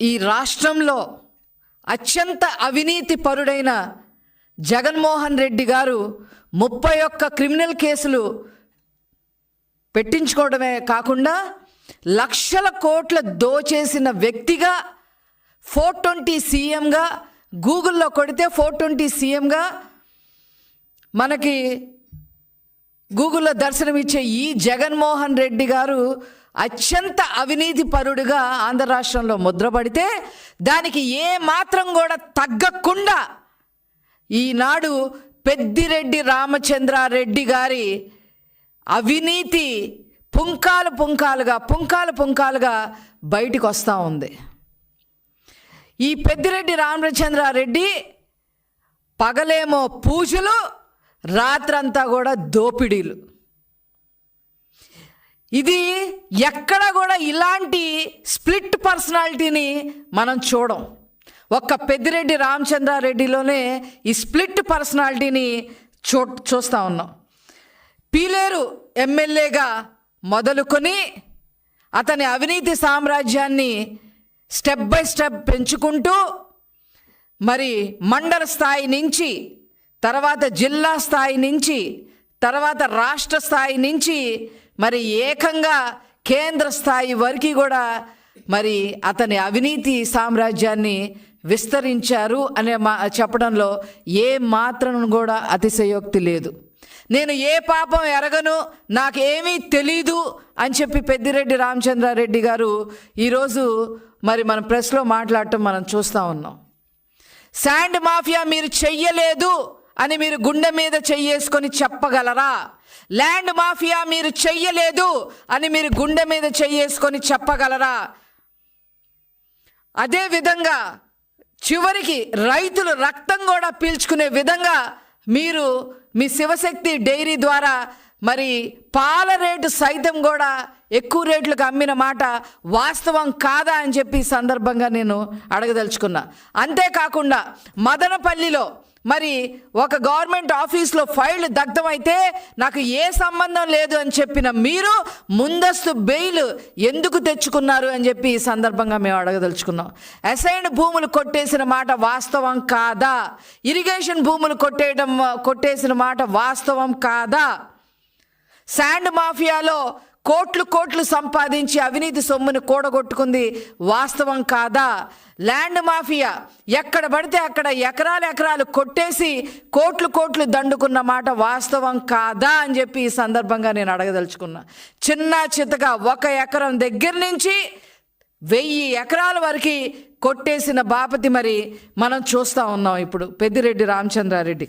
ఈ రాష్ట్రంలో అత్యంత అవినీతి పరుడైన జగన్మోహన్ రెడ్డి గారు ముప్పై ఒక్క క్రిమినల్ కేసులు పెట్టించుకోవడమే కాకుండా లక్షల కోట్ల దోచేసిన వ్యక్తిగా ఫోర్ ట్వంటీ సీఎంగా గూగుల్లో కొడితే ఫోర్ ట్వంటీ సీఎంగా మనకి గూగుల్లో దర్శనమిచ్చే ఈ జగన్మోహన్ రెడ్డి గారు అత్యంత అవినీతి పరుడుగా ఆంధ్ర రాష్ట్రంలో ముద్రపడితే దానికి ఏ మాత్రం కూడా తగ్గకుండా ఈనాడు పెద్దిరెడ్డి రామచంద్రారెడ్డి గారి అవినీతి పుంకాలు పుంకాలుగా పుంకాలు పుంకాలుగా బయటికి వస్తూ ఉంది. ఈ పెద్దిరెడ్డి రామచంద్రారెడ్డి పగలేమో పూజలు రాత్రంతా కూడా దోపిడీలు. ఇది ఎక్కడ కూడా ఇలాంటి స్ప్లిట్ పర్సనాలిటీని మనం చూడం. ఒక్క పెద్దిరెడ్డి రామచంద్రారెడ్డిలోనే ఈ స్ప్లిట్ పర్సనాలిటీని చూ చూస్తూ ఉన్నాం. పీలేరు ఎమ్మెల్యేగా మొదలుకొని అతని అవినీతి సామ్రాజ్యాన్ని స్టెప్ బై స్టెప్ పెంచుకుంటూ మరి మండల స్థాయి నుంచి తర్వాత జిల్లా స్థాయి నుంచి తర్వాత రాష్ట్ర స్థాయి నుంచి మరి ఏకంగా కేంద్ర స్థాయి వరకు కూడా మరి అతని అవినీతి సామ్రాజ్యాన్ని విస్తరించారు అనే మా చెప్పడంలో ఏ మాత్రం కూడా అతిశయోక్తి లేదు. నేను ఏ పాపం ఎరగను నాకేమీ తెలీదు అని చెప్పి పెద్దిరెడ్డి రామచంద్రారెడ్డి గారు ఈరోజు మరి మన ప్రెస్లో మాట్లాడటం మనం చూస్తూ ఉన్నాం. శాండ్ మాఫియా మీరు చెయ్యలేదు అని మీరు గుండె మీద చెయ్యేసుకొని చెప్పగలరా? ల్యాండ్ మాఫియా మీరు చెయ్యలేదు అని మీరు గుండె మీద చెయ్యేసుకొని చెప్పగలరా? అదే విధంగా చివరికి రైతులు రక్తం కూడా పీల్చుకునే విధంగా మీరు మీ శివశక్తి డైరీ ద్వారా మరి పాల రేటు సైతం కూడా ఎక్కువ రేట్లకు అమ్మిన మాట వాస్తవం కాదా అని చెప్పి సందర్భంగా నేను అడగదలుచుకున్నా. అంతేకాకుండా మదనపల్లిలో మరి ఒక గవర్నమెంట్ ఆఫీస్లో ఫైల్ దగ్ధమైతే నాకు ఏ సంబంధం లేదు అని చెప్పిన మీరు ముందస్తు బెయిల్ ఎందుకు తెచ్చుకున్నారు అని చెప్పి ఈ సందర్భంగా మేము అడగదలుచుకున్నాం. అసైన్డ్ భూములు కొట్టేసిన మాట వాస్తవం కాదా? ఇరిగేషన్ భూములు కొట్టేయడం కొట్టేసిన మాట వాస్తవం కాదా? శాండ్ మాఫియాలో కోట్లు కోట్లు సంపాదించి అవినీతి సొమ్ముని కూడగొట్టుకుంది వాస్తవం కాదా? ల్యాండ్ మాఫియా ఎక్కడ పడితే అక్కడ ఎకరాలు ఎకరాలు కొట్టేసి కోట్లు కోట్లు దండుకున్న మాట వాస్తవం కాదా అని చెప్పి ఈ సందర్భంగా నేను అడగదలుచుకున్నా. చిన్న చితగా ఒక ఎకరం దగ్గర నుంచి వెయ్యి ఎకరాల వరకు కొట్టేసిన బాపతి మరి మనం చూస్తూ ఉన్నాం ఇప్పుడు. పెద్దిరెడ్డి రామచంద్రారెడ్డి.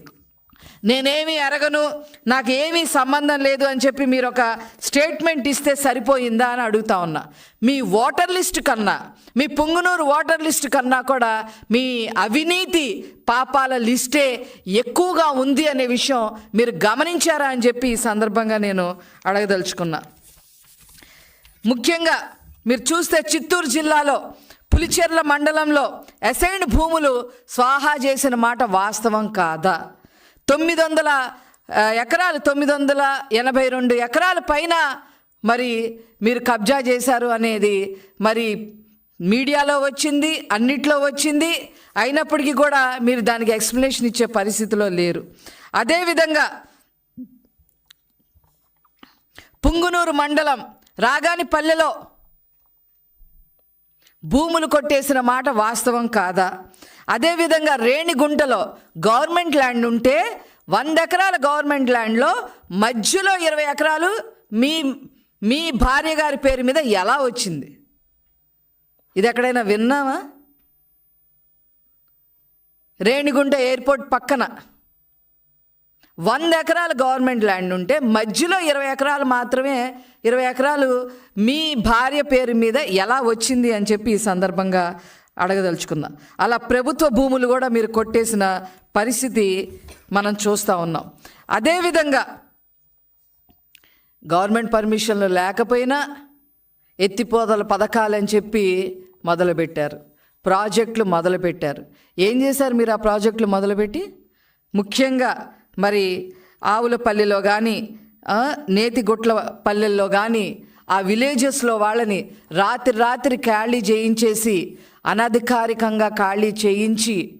నేనేమీ అరగను నాకు ఏమీ సంబంధం లేదు అని చెప్పి మీరు ఒక స్టేట్మెంట్ ఇస్తే సరిపోయిందా అని అడుగుతా ఉన్నా. మీ ఓటర్ లిస్ట్ కన్నా మీ పుంగునూరు ఓటర్ లిస్ట్ కన్నా కూడా మీ అవినీతి పాపాల లిస్టే ఎక్కువగా ఉంది అనే విషయం మీరు గమనించారా అని చెప్పి ఈ సందర్భంగా నేను అడగదలుచుకున్నా. ముఖ్యంగా మీరు చూస్తే చిత్తూరు జిల్లాలో పులిచెర్ల మండలంలో అసైన్డ్ భూములు స్వాహా చేసిన మాట వాస్తవం కాదా? తొమ్మిది వందల ఎకరాలు తొమ్మిది వందల ఎనభై రెండు ఎకరాల పైన మరి మీరు కబ్జా చేశారు అనేది మరి మీడియాలో వచ్చింది అన్నిట్లో వచ్చింది. అయినప్పటికీ కూడా మీరు దానికి ఎక్స్ప్లెనేషన్ ఇచ్చే పరిస్థితిలో లేరు. అదేవిధంగా పుంగునూరు మండలం రాగానిపల్లెలో భూములు కొట్టేసిన మాట వాస్తవం కాదా? అదేవిధంగా రేణిగుంటలో గవర్నమెంట్ ల్యాండ్ ఉంటే వంద ఎకరాల గవర్నమెంట్ ల్యాండ్లో మధ్యలో ఇరవై ఎకరాలు మీ మీ భార్య గారి పేరు మీద ఎలా వచ్చింది? ఇది ఎక్కడైనా విన్నామా రేణిగుంట ఎయిర్పోర్ట్ పక్కన వంద ఎకరాల గవర్నమెంట్ ల్యాండ్ ఉంటే మధ్యలో ఇరవై ఎకరాలు మాత్రమే ఇరవై ఎకరాలు మీ భార్య పేరు మీద ఎలా వచ్చింది అని చెప్పి ఈ సందర్భంగా అడగదలుచుకున్నా. అలా ప్రభుత్వ భూములు కూడా మీరు కొట్టేసిన పరిస్థితి మనం చూస్తూ ఉన్నాం. అదేవిధంగా గవర్నమెంట్ పర్మిషన్లు లేకపోయినా ఎత్తిపోతల పథకాలని చెప్పి మొదలుపెట్టారు. ప్రాజెక్టులు మొదలుపెట్టారు. ఏం చేశారు మీరు ఆ ప్రాజెక్టులు మొదలుపెట్టి? ముఖ్యంగా మరి ఆవులపల్లిలో కానీ నేతిగుట్ల పల్లెల్లో కానీ ఆ విలేజెస్లో వాళ్ళని రాత్రి రాత్రి ఖాళీ చేయించేసి అనధికారికంగా ఖాళీ చేయించి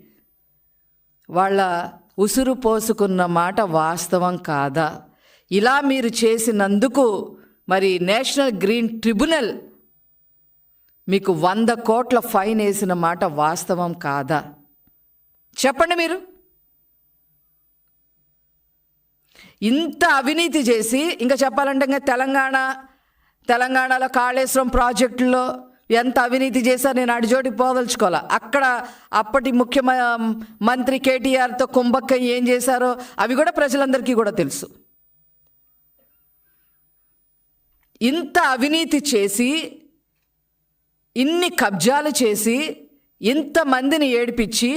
వాళ్ళ ఉసురు పోసుకున్న మాట వాస్తవం కాదా? ఇలా మీరు చేసినందుకు మరి నేషనల్ గ్రీన్ ట్రిబ్యునల్ మీకు వంద కోట్ల ఫైన్ వేసిన మాట వాస్తవం కాదా? చెప్పండి మీరు. ఇంత అవినీతి చేసి ఇంకా చెప్పాలంటే ఇంకా తెలంగాణ తెలంగాణలో కాళేశ్వరం ప్రాజెక్టులో ఎంత అవినీతి చేశారు నేను అడిజోటికి పోదలుచుకోవాలా? అక్కడ అప్పటి ముఖ్య మంత్రి కేటీఆర్తో కుంభక్క ఏం చేశారో అవి కూడా ప్రజలందరికీ కూడా తెలుసు. ఇంత అవినీతి చేసి ఇన్ని కబ్జాలు చేసి ఇంతమందిని ఏడిపించి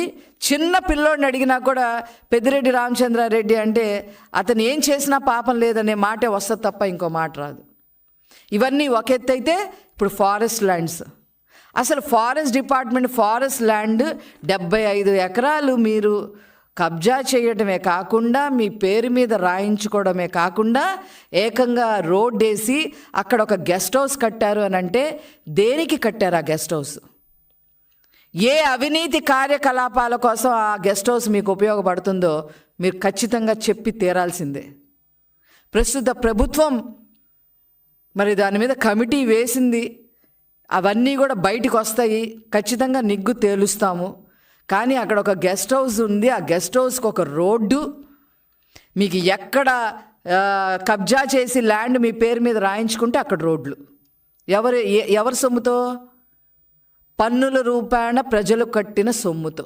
చిన్న పిల్లోడిని అడిగినా కూడా పెద్దిరెడ్డి రామచంద్రారెడ్డి అంటే అతను ఏం చేసినా పాపం లేదనే మాటే వస్తుంది తప్ప ఇంకో మాట రాదు. ఇవన్నీ ఒక ఎత్తు అయితే ఇప్పుడు ఫారెస్ట్ ల్యాండ్స్ అసలు ఫారెస్ట్ డిపార్ట్మెంట్ ఫారెస్ట్ ల్యాండ్ డెబ్బై ఐదు ఎకరాలు మీరు కబ్జా చేయడమే కాకుండా మీ పేరు మీద రాయించుకోవడమే కాకుండా ఏకంగా రోడ్ వేసి అక్కడ ఒక గెస్ట్ హౌస్ కట్టారు అని అంటే దేనికి కట్టారు ఆ గెస్ట్ హౌస్ ఏ అవినీతి కార్యకలాపాల కోసం ఆ గెస్ట్ హౌస్ మీకు ఉపయోగపడుతుందో మీరు ఖచ్చితంగా చెప్పి తీరాల్సిందే. ప్రస్తుత ప్రభుత్వం మరి దాని మీద కమిటీ వేసింది. అవన్నీ కూడా బయటికి వస్తాయి. ఖచ్చితంగా నిగ్గు తేలుస్తాము. కానీ అక్కడ ఒక గెస్ట్ హౌస్ ఉంది. ఆ గెస్ట్ హౌస్కి ఒక రోడ్డు. మీకు ఎక్కడ కబ్జా చేసి ల్యాండ్ మీ పేరు మీద రాయించుకుంటే అక్కడ రోడ్లు. ఎవరు ఏ- ఎవరి సొమ్ముతో? పన్నుల రూపాయన ప్రజలు కట్టిన సొమ్ముతో.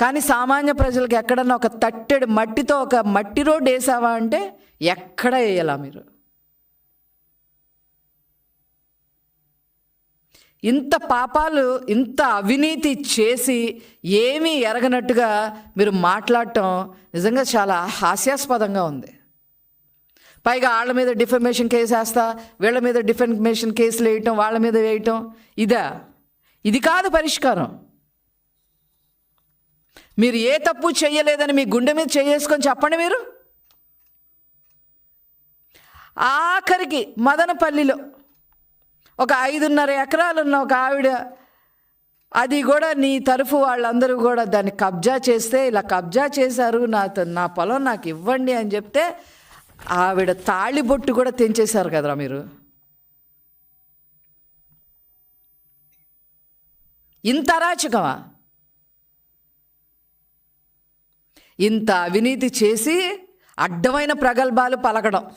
కానీ సామాన్య ప్రజలకు ఎక్కడన్నా ఒక తట్టెడు మట్టితో ఒక మట్టి రోడ్డు వేసావా అంటే ఎక్కడ వేయాలా మీరు. ఇంత పాపాలు ఇంత అవినీతి చేసి ఏమీ ఎరగనట్టుగా మీరు మాట్లాడటం నిజంగా చాలా హాస్యాస్పదంగా ఉంది. పైగా వాళ్ళ మీద డిఫమేషన్ కేసు వేస్తా వీళ్ళ మీద డిఫమేషన్ కేసులు వేయటం వాళ్ళ మీద వేయటం ఇదా? ఇది కాదు పరిష్కారం. మీరు ఏ తప్పు చేయలేదని మీ గుండె మీద చేసుకొని చెప్పండి మీరు. ఆఖరికి మదనపల్లిలో ఒక ఐదున్నర ఎకరాలున్న ఒక ఆవిడ అది కూడా నీ తరఫు వాళ్ళందరూ కూడా దాన్ని కబ్జా చేస్తే ఇలా కబ్జా చేశారు నా నా పొలం నాకు ఇవ్వండి అని చెప్తే ఆవిడ తాళిబొట్టు కూడా తెంచేశారు కదరా మీరు. ఇంత అరాచకమా? ఇంత అవినీతి చేసి అడ్డమైన ప్రగల్భాలు పలకడం.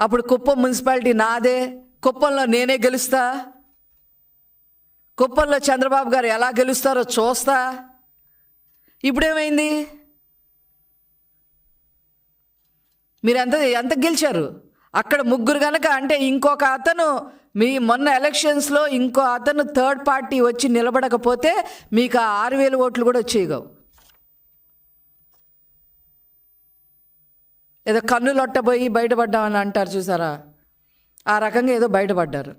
అప్పుడు కుప్పం మున్సిపాలిటీ నాదే కుప్పంలో నేనే గెలుస్తా? కుప్పంలో చంద్రబాబు గారు ఎలా గెలుస్తారో చూస్తా? ఇప్పుడేమైంది? మీరు ఎంత ఎంత గెలిచారు? అక్కడ ముగ్గురు కనుక అంటే ఇంకొక అతను మీ మొన్న ఎలక్షన్స్లో ఇంకో అతను థర్డ్ పార్టీ వచ్చి నిలబడకపోతే మీకు ఆ ఆరు వేలు ఓట్లు కూడా వచ్చేయగవు ఏదో కన్ను లొట్టబోయి బయటపడ్డామని అంటారు చూసారా? ఆ రకంగా ఏదో బయటపడ్డారు.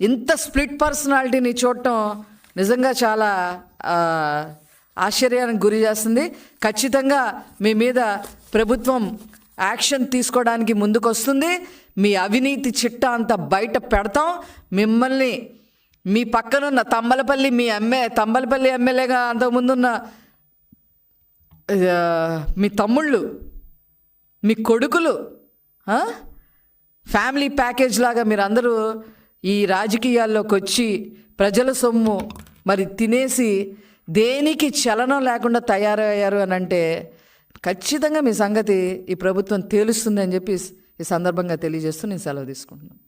ఇంత స్ప్లిట్ పర్సనాలిటీని చూడటం నిజంగా చాలా ఆశ్చర్యానికి గురి చేస్తుంది. ఖచ్చితంగా మీ మీద ప్రభుత్వం యాక్షన్ తీసుకోవడానికి ముందుకొస్తుంది. మీ అవినీతి చిట్టా అంతా బయట పెడతాం. మిమ్మల్ని మీ పక్కనున్న తంబలపల్లి మీ ఎమ్మె తంబలపల్లి ఎమ్మెల్యేగా అంతకుముందున్న మీ తమ్ముళ్ళు మీ కొడుకులు ఫ్యామిలీ ప్యాకేజ్ లాగా మీరు అందరూ ఈ రాజకీయాల్లోకి వచ్చి ప్రజల సొమ్ము మరి తినేసి దేనికి చలనం లేకుండా తయారయ్యారు అని అంటే ఖచ్చితంగా మీ సంగతి ఈ ప్రభుత్వం తేలుస్తుంది అని చెప్పి ఈ సందర్భంగా తెలియజేస్తూ నేను సెలవు తీసుకుంటున్నాను.